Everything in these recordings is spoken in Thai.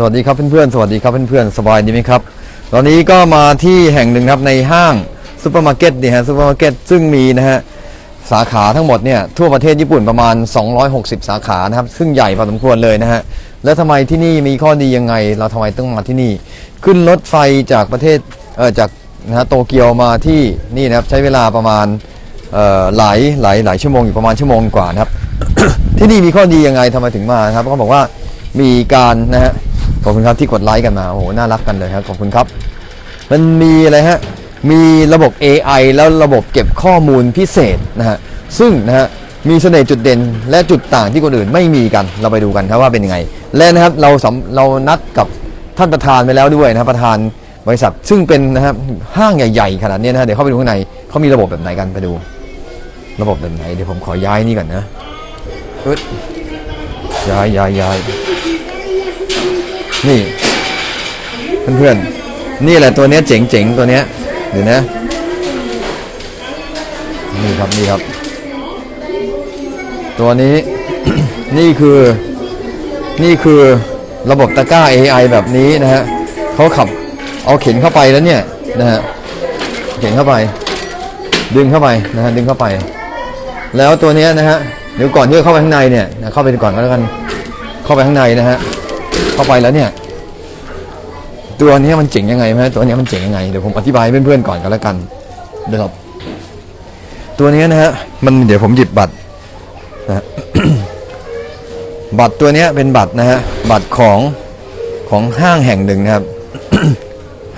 สวัสดีครับเพื่อนๆ สวัสดีครับเพื่อนๆ สบายดีไหมครับ ตอนนี้ก็มาที่แห่งหนึ่งครับในห้างซูเปอร์มาร์เก็ตนี่ฮะซูเปอร์มาร์เก็ตซึ่งมีนะฮะสาขาทั้งหมดเนี่ยทั่วประเทศญี่ปุ่นประมาณ 260 สาขานะครับซึ่งใหญ่พอสมควรเลยนะฮะแล้วทำไมที่นี่มีข้อดียังไง เราทำไมต้องมาที่นี่ ขึ้นรถไฟจากประเทศเออจากนะฮะโตเกียวมาที่นี่นะครับใช้เวลาประมาณเอ่อหลายหลายหลายชั่วโมงอยู่ประมาณชั่วโมงกว่านะครับที่นี่มีข้อดียังไงทำไมถึงมานะครับเขาบอกว่ามีการนะฮะ ขอบคุณครับที่กดไลค์กันมาโอ้โหน่ารักกันเลยครับขอบคุณครับ มันมีอะไรฮะมีระบบ AI แล้วระบบเก็บข้อมูลพิเศษนะฮะซึ่งนะฮะมีเสน่ห์จุดเด่น และจุดต่างที่คนอื่นไม่มีกันเราไปดูกันครับว่าเป็นยังไง และนะครับเราสำเรานัดกับท่านประธานไปแล้วด้วยนะครับประธานบริษัทซึ่งเป็นนะครับห้างใหญ่ๆขนาดนี้นะฮะเดี๋ยวเข้าไปดูข้างในเขามีระบบแบบไหนกันไปดู ระบบแบบไหนเดี๋ยวผมขอย้ายนี่ก่อนนะอึดย้ายย้ายย้าย นี่เพื่อนๆนี่แหละตัวเนี้ยเจ๋งๆตัวเนี้ยเดี๋ยวนะนี่ครับนี่ครับ ตัวนี้ นี่คือ นี่คือระบบตะกร้า AI แบบนี้นะฮะเขาขับเอาเข็นเข้าไปแล้วเนี่ยนะฮะเข็นเข้าไป ดึงเข้าไปนะฮะดึงเข้าไป แล้วตัวนี้นะฮะเดี๋ยวก่อนที่จะเข้าไปข้างในเนี่ยนะเข้าไปก่อนก็แล้วกัน เข้าไปข้างในนะฮะ เข้าไปแล้วเนี่ย ตัวนี้มันเจ๋งยังไงไหมตัวนี้มันเจ๋งยังไงเดี๋ยวผมอธิบายให้เพื่อนๆก่อนก็แล้วกันเดี๋ยวครับ ตัวนี้นะฮะมันเดี๋ยวผมหยิบบัตรนะฮะบัตรตัวนี้เป็นบัตรนะฮะบัตรของของห้างแห่งหนึ่งนะครับ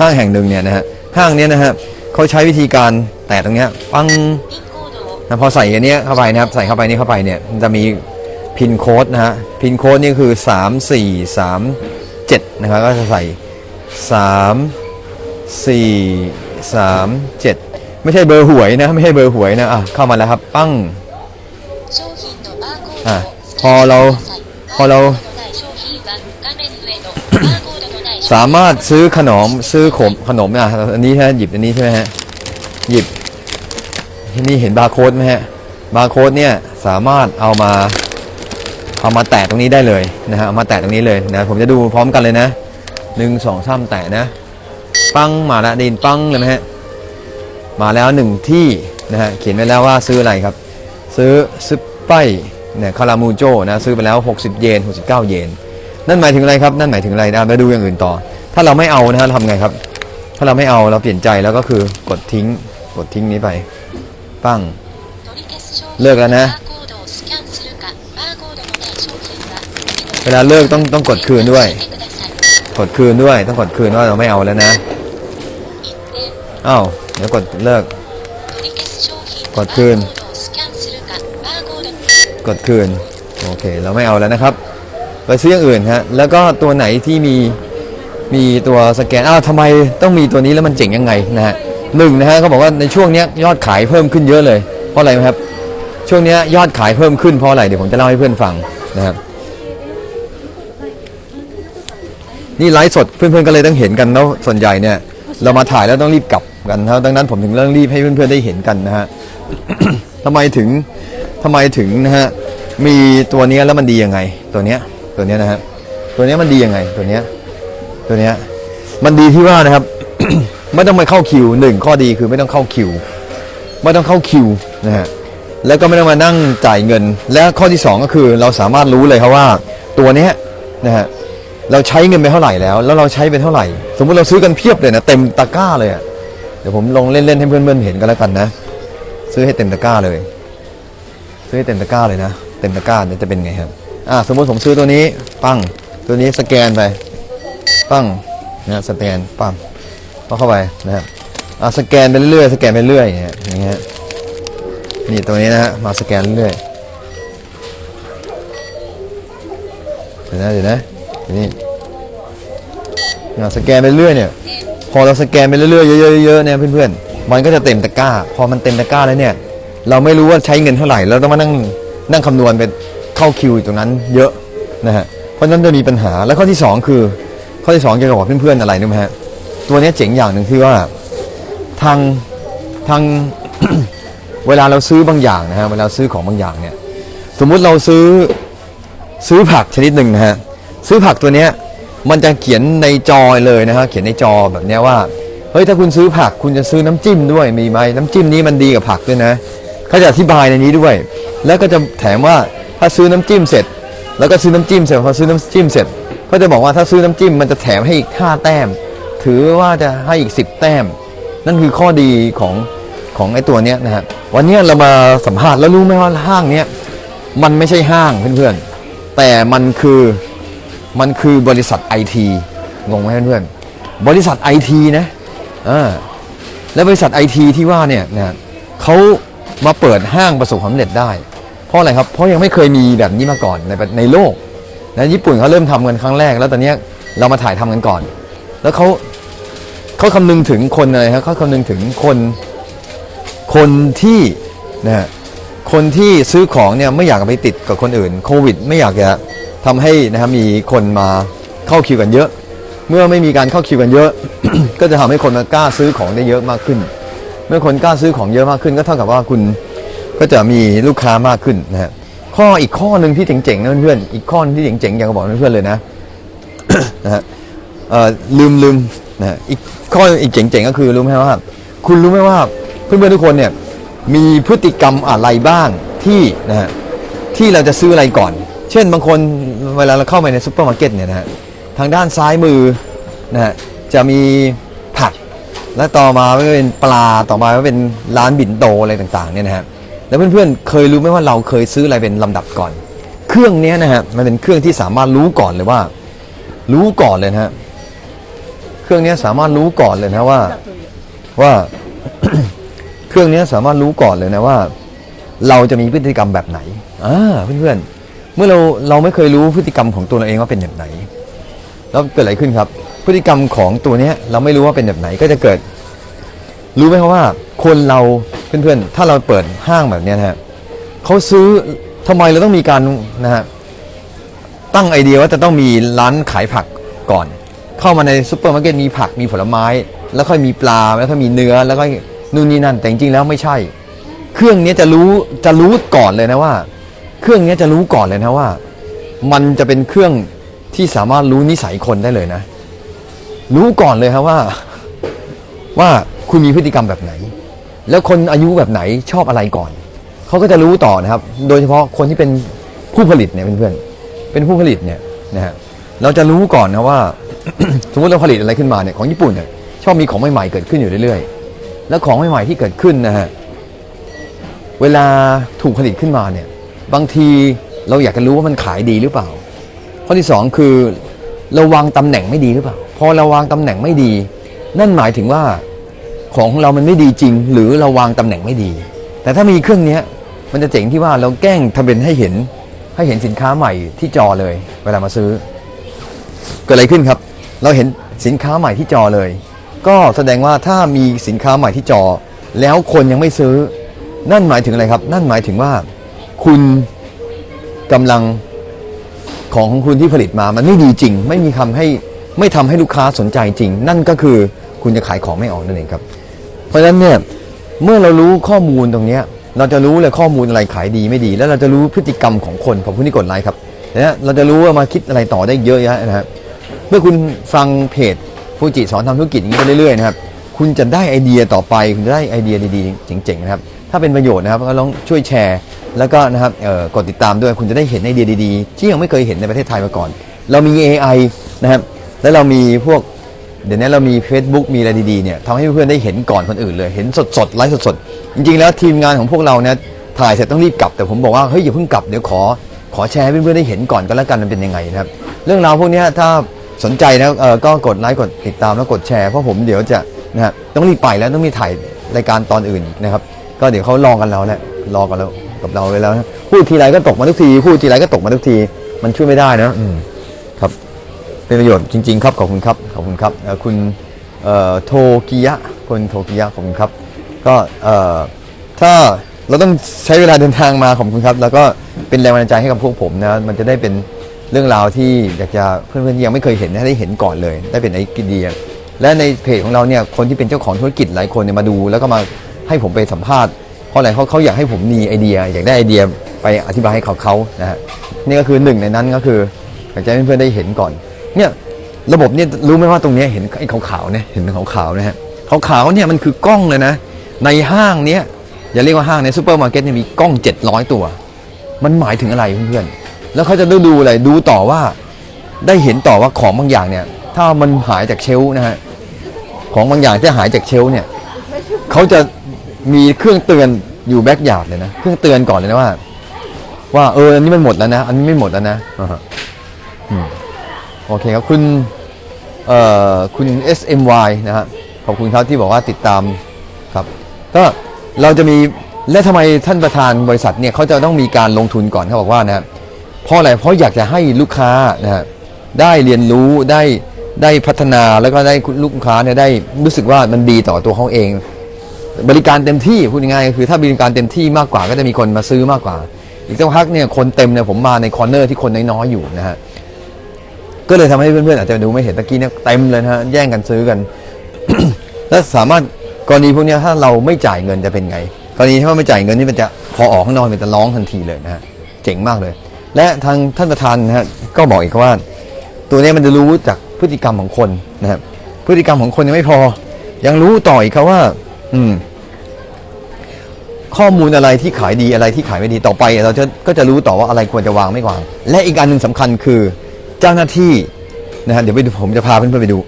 ห้างแห่งหนึ่งเนี่ยนะฮะห้างเนี้ยนะฮะเขาใช้วิธีการแตะตรงเนี้ยปังนะพอใส่อันเนี้ยเข้าไปนะครับ ใส่เข้าไปนี่เข้าไปเนี่ยมันจะมี พินโค้ดนะฮะพินโค้ดนี่คือ 3 4 3 7 นะครับ ก็จะใส่ 3 4 3 7 ไม่ใช่เบอร์หวยนะ ไม่ใช่เบอร์หวยนะ อะ เข้ามาแล้วครับ ปั้งอะพอเราพอเรา สามารถซื้อขนมซื้อขมขนมอะอันนี้ฮะหยิบอันนี้ใช่ไหมฮะหยิบที่นี่เห็นบาร์โค้ดไหมฮะบาร์โค้ดเนี่ยสามารถเอามา เอามาแตะตรงนี้ได้เลยนะฮะเอามาแตะตรงนี้เลยนะผมจะดูพร้อมกันเลยนะหนึ่งสองสามแตะนะ ปังมาแล้วดินปังเลยไหมฮะมาแล้วหนึ่งที่นะฮะเขียนไว้แล้วว่าซื้ออะไรครับ ซื้อซึปไปเนี่ยคารามูโจนะซื้อไปแล้ว 60 เยน 69 เยน นั่นหมายถึงอะไรครับ นั่นหมายถึงอะไรนะมาดูอย่างอื่นต่อ ถ้าเราไม่เอานะฮะเราทำไงครับ ถ้าเราไม่เอาเราเปลี่ยนใจแล้วก็คือกดทิ้งกดทิ้งนี้ไป ปั้งเลิกแล้วนะ เว ลาเลิกต้องต้องกดคืนด้วย กดคืนด้วยต้องกดคืนว่าเราไม่เอาแล้วนะอ้าวเดี๋ยวกดเลิก กดคืน กดคืน โอเค เราไม่เอาแล้วนะครับ ไปซื้ออย่างอื่นฮะ แล้วก็ตัวไหนที่มี มีตัวสแกน อ้าวทำไมต้องมีตัวนี้แล้วมันเจ๋งยังไงนะฮะหนึ่งนะฮะเขาบอกว่าในช่วงนี้ยอดขายเพิ่มขึ้นเยอะเลย เพราะอะไรครับ ช่วงนี้ยอดขายเพิ่มขึ้นเพราะอะไร เดี๋ยวผมจะเล่าให้เพื่อนฟังนะครับ นี่ไลฟ์สดเพื่อนๆก็เลยต้องเห็นกันแล้วส่วนใหญ่เนี่ย เรามาถ่ายแล้วต้องรีบกลับกันนะครับดังนั้นผมถึงเรื่องรีบให้เพื่อนๆได้เห็นกันนะฮะ ทำไมถึงทำไมถึงนะฮะมีตัวเนี้ยแล้วมันดียังไง ตัวเนี้ยตัวเนี้ยนะฮะตัวเนี้ยมันดียังไงตัวเนี้ยตัวเนี้ยมันดีที่ว่านะครับ ไม่ต้องไปเข้าคิวหนึ่งข้อดีคือไม่ต้องเข้าคิว ไม่ต้องเข้าคิวนะฮะแล้วก็ไม่ต้องมานั่งจ่ายเงิน และข้อที่สองก็คือเราสามารถรู้เลยครับว่าตัวเนี้ยนะฮะ เราใช้เงินไปเท่าไหร่แล้ว แล้วเราใช้ไปเท่าไหร่ สมมติเราซื้อกันเพียบเลยนะเต็มตะกร้าเลยอะเดี๋ยวผมลองเล่นๆให้เพื่อนๆเห็นกันแล้วกันนะ ซื้อให้เต็มตะกร้าเลย ซื้อให้เต็มตะกร้าเลยนะ เต็มตะกร้าเนี่ยจะเป็นไงครับอ่าสมมติผมซื้อตัวนี้ปั้งตัวนี้สแกนไปปั้งนะสแกนปั้งก็เข้าไปนะครับอ่าสแกนไปเรื่อยสแกนไปเรื่อยอย่างเงี้ยอย่างเงี้ยนี่ตัวนี้นะฮะมาสแกนเรื่อยเดี๋ยวนะเดี๋ยวนะ นี่สแกนไปเรื่อยเนี่ย พอเราสแกนไปเรื่อยๆเยอะๆเนี่ยเพื่อนๆ มันก็จะเต็มตะกร้า พอมันเต็มตะกร้าแล้วเนี่ย เราไม่รู้ว่าใช้เงินเท่าไหร่เราต้องมานั่งนั่งคำนวณไปเข้าคิวอยู่ตรงนั้นเยอะนะฮะ เพราะฉะนั้นจะมีปัญหา แล้วข้อที่สองคือ ข้อที่สองจะบอกเพื่อนๆอะไรรู้ไหมฮะ ตัวนี้เจ๋งอย่างหนึ่งคือว่าทางทางเวลาเราซื้อบางอย่างนะฮะ เวลาซื้อของบางอย่างเนี่ย สมมุติเราซื้อซื้อผักชนิดหนึ่งนะฮะ ซื้อผักตัวเนี้ยมันจะเขียนในจอเลยนะฮะเขียนในจอแบบเนี้ยว่าเฮ้ยถ้าคุณซื้อผักคุณจะซื้อน้ำจิ้มด้วยมีไหมน้ำจิ้มนี้มันดีกับผักด้วยนะเขาจะอธิบายในนี้ด้วย แล้วก็จะแถมว่าถ้าซื้อน้ำจิ้มเสร็จ แล้วก็ซื้อน้ำจิ้มเสร็จพอซื้อน้ำจิ้มเสร็จก็จะบอกว่าถ้าซื้อน้ำจิ้มมันจะแถมให้อีก5แต้ม ถือว่าจะให้อีก 10 แต้ม นั่นคือข้อดีของของไอ้ตัวเนี้ยนะฮะวันนี้เรามาสัมภาษณ์แล้วรู้ไหมว่าห้างเนี้ยมันไม่ใช่ห้างเพื่อนๆแต่มันคือ มันคือบริษัทไอทีงงไหมเพื่อนๆบริษัทไอทีนะอ่าและบริษัทไอทีที่ว่าเนี่ยนะเขามาเปิดห้างประสบความสำเร็จได้ เพราะอะไรครับ เพราะยังไม่เคยมีแบบนี้มาก่อนในในโลกนะญี่ปุ่นเขาเริ่มทำกันครั้งแรก แล้วตอนนี้เรามาถ่ายทำกันก่อน แล้วเขาเขาคำนึงถึงคนอะไรครับเขาคำนึงถึงคนคนที่นะฮะคนที่ซื้อของเนี่ยไม่อยากไปติดกับคนอื่นโควิด ไม่อยากจะ ทำให้นะครับมีคนมาเข้าคิวกันเยอะ เมื่อไม่มีการเข้าคิวกันเยอะ ก็จะทำให้คนมากล้าซื้อของได้เยอะมากขึ้น เมื่อคนกล้าซื้อของเยอะมากขึ้น ก็เท่ากับว่าคุณก็จะมีลูกค้ามากขึ้นนะฮะข้ออีกข้อหนึ่งที่เจ๋งๆนะเพื่อนๆอีกข้อนึงที่เจ๋งๆอยากจะบอกเพื่อนๆเลยนะนะฮะเอ่อลืมลืมนะฮะอีกข้ออีกเจ๋งๆก็คือรู้ไหมว่า คุณรู้ไหมว่าเพื่อนๆทุกคนเนี่ยมีพฤติกรรมอะไรบ้างที่นะฮะที่เราจะซื้ออะไรก่อน เช่นบางคนเวลาเราเข้าไปในซูเปอร์มาร์เก็ตเนี่ยนะฮะทางด้านซ้ายมือนะฮะจะมีผัก และต่อมาก็เป็นปลาต่อมาก็เป็นร้านบินโตอะไรต่างๆเนี่ยนะฮะแล้วเพื่อนๆเคยรู้ไหมว่าเราเคยซื้ออะไรเป็นลำดับก่อน เครื่องนี้นะฮะมันเป็นเครื่องที่สามารถรู้ก่อนเลยว่า รู้ก่อนเลยนะฮะเครื่องนี้สามารถรู้ก่อนเลยนะว่าว่าเครื่องนี้สามารถรู้ก่อนเลยนะว่า เราจะมีพฤติกรรมแบบไหนอ่าเพื่อนๆ เมื่อเราเราไม่เคยรู้พฤติกรรมของตัวเราเองว่าเป็นแบบไหน แล้วเกิดอะไรขึ้นครับ พฤติกรรมของตัวเนี้ยเราไม่รู้ว่าเป็นแบบไหนก็จะเกิด รู้ไหมครับว่า คนเราเพื่อนๆ ถ้าเราเปิดห้างแบบนี้นะฮะเขาซื้อทำไมเราต้องมีการนะฮะตั้งไอเดียว่าจะต้องมีร้านขายผักก่อน เข้ามาในซูเปอร์มาร์เก็ตมีผักมีผลไม้ แล้วค่อยมีปลาแล้วก็มีเนื้อแล้วก็นู่นนี่นั่นแต่จริงๆแล้วไม่ใช่ เครื่องนี้จะรู้จะรู้ก่อนเลยนะว่า เครื่องนี้จะรู้ก่อนเลยนะว่า มันจะเป็นเครื่องที่สามารถรู้นิสัยคนได้เลยนะ รู้ก่อนเลยครับว่า ว่าคุณมีพฤติกรรมแบบไหน แล้วคนอายุแบบไหนชอบอะไรก่อน เขาก็จะรู้ต่อนะครับ โดยเฉพาะคนที่เป็นผู้ผลิตเนี่ยเพื่อนๆเป็นผู้ผลิตเนี่ยนะฮะเราจะรู้ก่อนนะว่า สมมติเราผลิตอะไรขึ้นมาเนี่ยของญี่ปุ่นเนี่ยชอบมีของใหม่ๆเกิดขึ้นอยู่เรื่อยๆ แล้วของใหม่ๆที่เกิดขึ้นนะฮะเวลาถูกผลิตขึ้นมาเนี่ย บางทีเราอยากจะรู้ว่ามันขายดีหรือเปล่า ข้อที่สองคือเราวางตำแหน่งไม่ดีหรือเปล่า พอเราวางตำแหน่งไม่ดี นั่นหมายถึงว่าของของเรามันไม่ดีจริง หรือเราวางตำแหน่งไม่ดี แต่ถ้ามีเครื่องนี้มันจะเจ๋งที่ว่าเราแกล้งทำเป็นให้เห็นให้เห็นสินค้าใหม่ที่จอเลย เวลามาซื้อ เกิดอะไรขึ้นครับ เราเห็นสินค้าใหม่ที่จอเลย ก็แสดงว่าถ้ามีสินค้าใหม่ที่จอ แล้วคนยังไม่ซื้อ นั่นหมายถึงอะไรครับ นั่นหมายถึงว่า คุณกำลังของของคุณที่ผลิตมามันไม่ดีจริง ไม่มีคำให้ไม่ทำให้ลูกค้าสนใจจริง นั่นก็คือคุณจะขายของไม่ออกนั่นเองครับ เพราะฉะนั้นเนี่ยเมื่อเรารู้ข้อมูลตรงนี้เราจะรู้เลยข้อมูลอะไรขายดีไม่ดี แล้วเราจะรู้พฤติกรรมของคนของผู้ที่กดไลค์ครับนะเราจะรู้ว่ามาคิดอะไรต่อได้เยอะแยะนะครับเมื่อคุณฟังเพจฟูจิสอนทำธุรกิจอย่างนี้ไปเรื่อยๆนะครับคุณจะได้ไอเดียต่อไป คุณจะได้ไอเดียดีๆเจ๋งๆนะครับถ้าเป็นประโยชน์นะครับก็ลองช่วยแชร์ แล้วก็นะครับกดติดตามด้วยคุณจะได้เห็นไอเดียดีๆ ที่ยังไม่เคยเห็นในประเทศไทยมาก่อน เรามี AI นะครับแล้วเรามีพวกเดี๋ยวนี้เรามี Facebook มีอะไรดีๆเนี่ยทำให้เพื่อนๆได้เห็นก่อนคนอื่นเลย เห็นสดๆไลฟ์สดๆจริง ๆ แล้วทีมงานของพวกเราเนี่ยถ่ายเสร็จต้องรีบกลับแต่ผมบอกว่าเฮ้ยอย่าเพิ่งกลับเดี๋ยวขอขอแชร์ให้เพื่อนๆได้เห็นก่อนก็แล้วกันมันเป็นยังไงนะครับเรื่องราวพวกเนี้ยถ้าสนใจนะเออก็กดไลค์กดติดตามแล้วกดแชร์เพราะผมเดี๋ยวจะนะฮะต้องรีบไปแล้วต้องมีถ่ายรายการตอนอื่นนะครับก็เดี๋ยวเขาลอกันแล้วแหละรอกันแล้ว กับเราไปแล้วนะพูดทีไรก็ตกมาทุกที พูดทีไรก็ตกมาทุกที มันช่วยไม่ได้นะอืมครับเป็นประโยชน์จริง ๆ ครับขอบคุณครับขอบคุณครับเอ่อคุณเอ่อโทกิยะคุณโทกิยะขอบคุณครับ ก็เอ่อถ้าเราต้องใช้เวลาเดินทางมาขอบคุณครับ แล้วก็เป็นแรงบันดาลใจให้กับพวกผมนะมันจะได้เป็นเรื่องราวที่อยากจะเพื่อนๆที่ยังไม่เคยเห็นได้เห็นก่อนเลย ได้เป็นไอเดีย และในเพจของเราเนี่ยคนที่เป็นเจ้าของธุรกิจหลายคนเนี่ยมาดู แล้วก็มาให้ผมไปสัมภาษณ์ เพราะอะไรเขาเขาอยากให้ผมมีไอเดีย อยากได้ไอเดียไปอธิบายให้เขาเขานะฮะนี่ก็คือหนึ่งในนั้นก็คืออยากจะให้เพื่อนได้เห็นก่อน เนี่ยระบบเนี่ยรู้ไหมว่าตรงนี้เห็นไอ้ขาวๆเนี่ยเห็นขาวๆนะฮะขาวๆเนี่ยมันคือกล้องเลยนะ ในห้างเนี้ยอย่าเรียกว่าห้างในซูเปอร์มาร์เก็ตเนี่ยมีกล้อง 700 ตัว มันหมายถึงอะไรเพื่อนๆแล้วเขาจะได้ดูอะไรดูต่อว่าได้เห็นต่อว่าของบางอย่างเนี่ย ถ้ามันหายจากเชลนะฮะของบางอย่างที่หายจากเชลเนี่ยเขาจะ มีเครื่องเตือนอยู่แบ็กยาดเลยนะ เครื่องเตือนก่อนเลยนะว่า ว่าเอออันนี้มันหมดแล้วนะ อันนี้ไม่หมดแล้วนะโอเคครับคุณเอ่อคุณ SMY นะฮะขอบคุณครับที่บอกว่าติดตามครับ ก็เราจะมีและทำไมท่านประธานบริษัทเนี่ยเขาจะต้องมีการลงทุนก่อนเขาบอกว่านะฮะเพราะอะไรเพราะอยากจะให้ลูกค้านะฮะได้เรียนรู้ได้ได้พัฒนาแล้วก็ได้ลูกค้าเนี่ยได้รู้สึกว่ามันดีต่อตัวเขาเอง บริการเต็มที่พูดง่ายๆคือถ้าบริการเต็มที่มากกว่าก็จะมีคนมาซื้อมากกว่า อีกสักพักเนี่ยคนเต็มเนี่ยผมมาในคอร์เนอร์ที่คนน้อยๆอยู่นะฮะก็เลยทำให้เพื่อนๆอาจจะดูไม่เห็นตะกี้เนี่ยเต็มเลยนะฮะแย่งกันซื้อกัน และสามารถกรณีพวกนี้ถ้าเราไม่จ่ายเงินจะเป็นไง กรณีที่ว่าไม่จ่ายเงินนี่มันจะพอออกข้างนอกมันจะร้องทันทีเลยนะฮะเจ๋งมากเลย และทางท่านประธานนะฮะก็บอกอีกว่า ตัวนี้มันจะรู้จากพฤติกรรมของคนนะครับพฤติกรรมของคนยังไม่พอ ยังรู้ต่ออีกครับว่า อืม ข้อมูลอะไรที่ขายดีอะไรที่ขายไม่ดีต่อไป เราจะก็จะรู้ต่อว่าอะไรควรจะวางไม่วาง และอีกอันหนึ่งสำคัญคือเจ้าหน้าที่นะฮะเดี๋ยวไปดูผมจะพาเพื่อนๆไปดู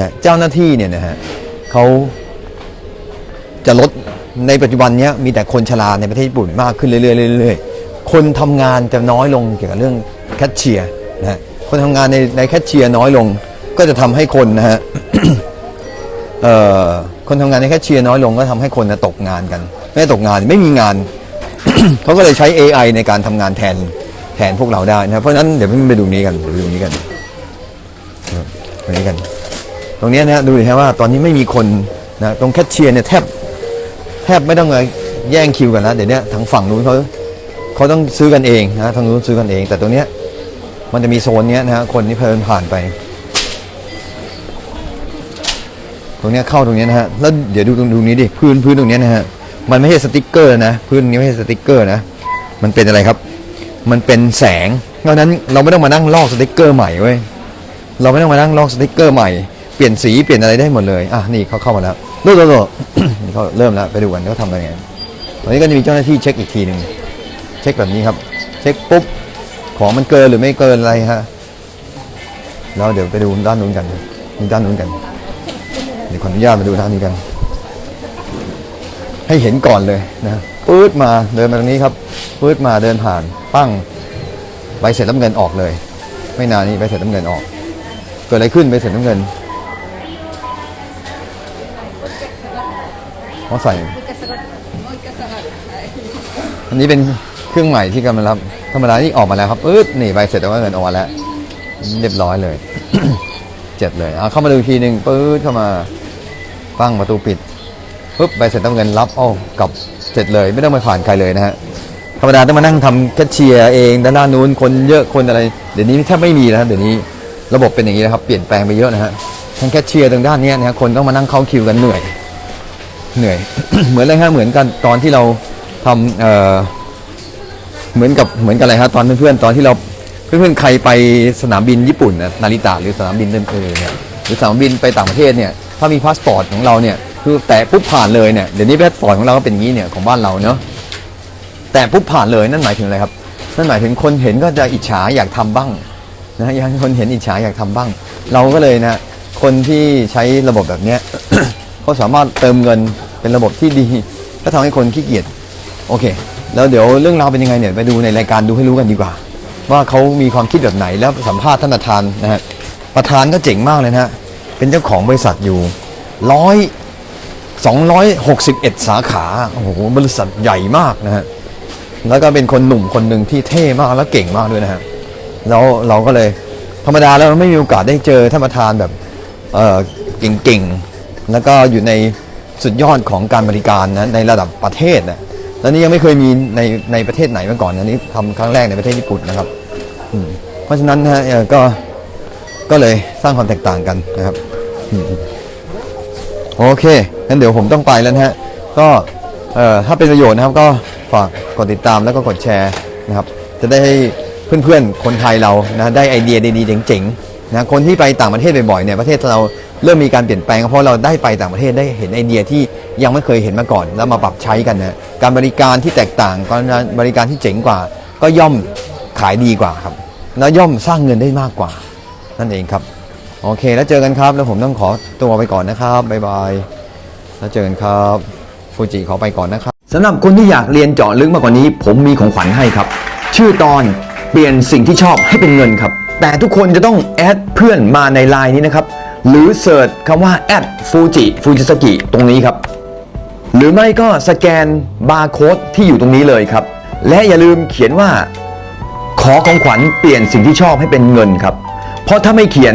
นะเจ้าหน้าที่เนี่ยนะฮะเขาจะลดในปัจจุบันเนี้ยมีแต่คนชราในประเทศญี่ปุ่นมากขึ้นเรื่อยๆเรื่อยๆคนทำงานจะน้อยลงเกี่ยวกับเรื่องแคชเชียร์นะฮะคนทำงานในในแคชเชียร์น้อยลง ก็จะทำให้คนนะฮะเอ่อคนทำงานในแคชเชียร์น้อยลงก็ทำให้คนนะตกงานกัน ไม่ตกงานไม่มีงาน เขาก็เลยใช้ AI ในการทำงานแทนแทนพวกเราได้นะครับเพราะฉะนั้นเดี๋ยวไปดูนี้กันไปดูนี้กันตรงนี้กัน ตรงนี้นะฮะดูดิฮะว่าตอนนี้ไม่มีคนนะตรงแคชเชียร์เนี่ยแทบแทบไม่ต้องเลยแย่งคิวกันแล้วเดี๋ยวนี้ทางฝั่งนู้นเขาเขาต้องซื้อกันเองนะทางนู้นซื้อกันเอง แต่ตรงเนี้ยมันจะมีโซนเนี้ยนะฮะคนที่เพลินผ่านไป ตรงเนี้ยเข้าตรงเนี้ยนะฮะแล้วเดี๋ยวดูตรงตรงนี้ดิพื้นพื้นตรงเนี้ยนะฮะ มันไม่ใช่สติกเกอร์นะพื้นนี้ไม่ใช่สติกเกอร์นะ มันเป็นอะไรครับ มันเป็นแสงเพราะนั้นเราไม่ต้องมานั่งลอกสติกเกอร์ใหม่เว้ยเราไม่ต้องมานั่งลอกสติกเกอร์ใหม่เปลี่ยนสีเปลี่ยนอะไรได้หมดเลยอะนี่เขาเข้ามาแล้วโลโลโลนี่เขาเริ่มแล้วไปดูกันเขาทำอะไรกันตอนนี้ก็จะมีเจ้าหน้าที่เช็คอีกทีหนึ่งเช็คแบบนี้ครับ เช็คปุ๊บของมันเกินหรือไม่เกินอะไรฮะแล้วเดี๋ยวไปดูด้านนู้นกันดูด้านนู้นกันเดี๋ยวขออนุญาตมาดูด้านนี้กัน ให้เห็นก่อนเลยนะปื๊ดมาเดินมาตรงนี้ครับปื๊ดมาเดินผ่านปั้งใบเสร็จน้ำเงินออกเลย ไม่นานนี้ใบเสร็จน้ำเงินออก เกิดอะไรขึ้นใบเสร็จน้ำเงินเขาใส่อันนี้เป็นเครื่องใหม่ที่กำลังรับธรรมดานี่ออกมาแล้วครับปื๊ดนี่ใบเสร็จน้ำเงินออกมาแล้ว เรียบร้อยเลยเจ็ดเลยเอาเข้ามาดูทีหนึ่งปื๊ดเข้ามาปั้งประตูปิด ปุ๊บใบเสร็จต้องเงินรับเอ้ากลับเสร็จเลย ไม่ต้องไปผ่านใครเลยนะฮะธรรมดาต้องมานั่งทำแคชเชียร์เองด้านหน้านู้นคนเยอะคนอะไร เดี๋ยวนี้แทบไม่มีแล้วเดี๋ยวนี้ระบบเป็นอย่างนี้นะครับเปลี่ยนแปลงไปเยอะนะฮะทางแคชเชียร์ตรงด้านนี้นะฮะคนต้องมานั่งเข้าคิวกันเหนื่อยเหนื่อย เหมือนอะไรฮะเหมือนกันตอนที่เราทำเอ่อเหมือนกับเหมือนกันอะไรฮะตอนเพื่อนๆตอนที่เราเพื่อนๆใครไปสนามบินญี่ปุ่นนะนาริตะหรือสนามบินอื่นๆเนี่ยหรือสนามบินไปต่างประเทศเนี่ยถ้ามีพาสปอร์ตของเราเนี่ย คือแตะปุ๊บผ่านเลยเนี่ยเดี๋ยวนี้พาสอร์ตของเราก็เป็นอย่างนี้เนี่ยของบ้านเราเนาะแตะปุ๊บผ่านเลยนั่นหมายถึงอะไรครับนั่นหมายถึงคนเห็นก็จะอิจฉาอยากทำบ้างนะยากให้คนเห็นอิจฉาอยากทำบ้าง เราก็เลยนะคนที่ใช้ระบบแบบเนี้ยเขาสามารถเติมเงินเป็นระบบที่ดีก็ทำให้คนขี้เกียจโอเค แล้วเดี๋ยวเรื่องราวเป็นยังไงเนี่ยไปดูในรายการดูให้รู้กันดีกว่า ว่าเขามีความคิดแบบไหนแล้วสัมภาษณ์ท่านประธานนะฮะประธานก็เจ๋งมากเลยนะฮะเป็นเจ้าของบริษัทอยู่ร้อย สองร้อยหกสิบเอ็ดสาขา โอ้โห บริษัทใหญ่มากนะฮะ แล้วก็เป็นคนหนุ่มคนหนึ่งที่เท่มากและเก่งมากด้วยนะฮะ แล้วเราก็เลยธรรมดาแล้วไม่มีโอกาสได้เจอท่านประธานแบบเออเก่งๆ แล้วก็อยู่ในสุดยอดของการบริการนะในระดับประเทศนะแล้วนี่ยังไม่เคยมีในในประเทศไหนมาก่อนนะนี่ทำครั้งแรกในประเทศญี่ปุ่นนะครับ เพราะฉะนั้นนะฮะก็ก็เลยสร้างความแตกต่างกันนะครับ โอเคงั้นเดี๋ยวผมต้องไปแล้วนะฮะก็เอ่อถ้าเป็นประโยชน์นะครับก็ฝากกดติดตามแล้วก็กดแชร์นะครับ จะได้ให้เพื่อนๆคนไทยเรานะได้ไอเดียดีๆเจ๋งๆนะคนที่ไปต่างประเทศบ่อยๆเนี่ยประเทศเราเริ่มมีการเปลี่ยนแปลงเพราะเราได้ไปต่างประเทศได้เห็นไอเดียที่ยังไม่เคยเห็นมาก่อน แล้วมาปรับใช้กันนะการบริการที่แตกต่างการบริการที่เจ๋งกว่า ก็ย่อมขายดีกว่าครับ แล้วย่อมสร้างเงินได้มากกว่า นั่นเองครับ โอเคแล้วเจอกันครับ แล้วผมต้องขอตัวไปก่อนนะครับบ๊ายบายแล้วเจอกันครับฟูจิขอไปก่อนนะครับสำหรับคนที่อยากเรียนเจาะลึกมากกว่านี้ ผมมีของขวัญให้ครับ ชื่อตอนเปลี่ยนสิ่งที่ชอบให้เป็นเงินครับ แต่ทุกคนจะต้องแอดเพื่อนมาในไลน์นี้นะครับ หรือเสิร์ชคำว่าแอดฟูจิฟูจิสกิตรงนี้ครับ หรือไม่ก็สแกนบาร์โค้ดที่อยู่ตรงนี้เลยครับ และอย่าลืมเขียนว่า ขอของขวัญเปลี่ยนสิ่งที่ชอบให้เป็นเงินครับ เพราะถ้าไม่เขียน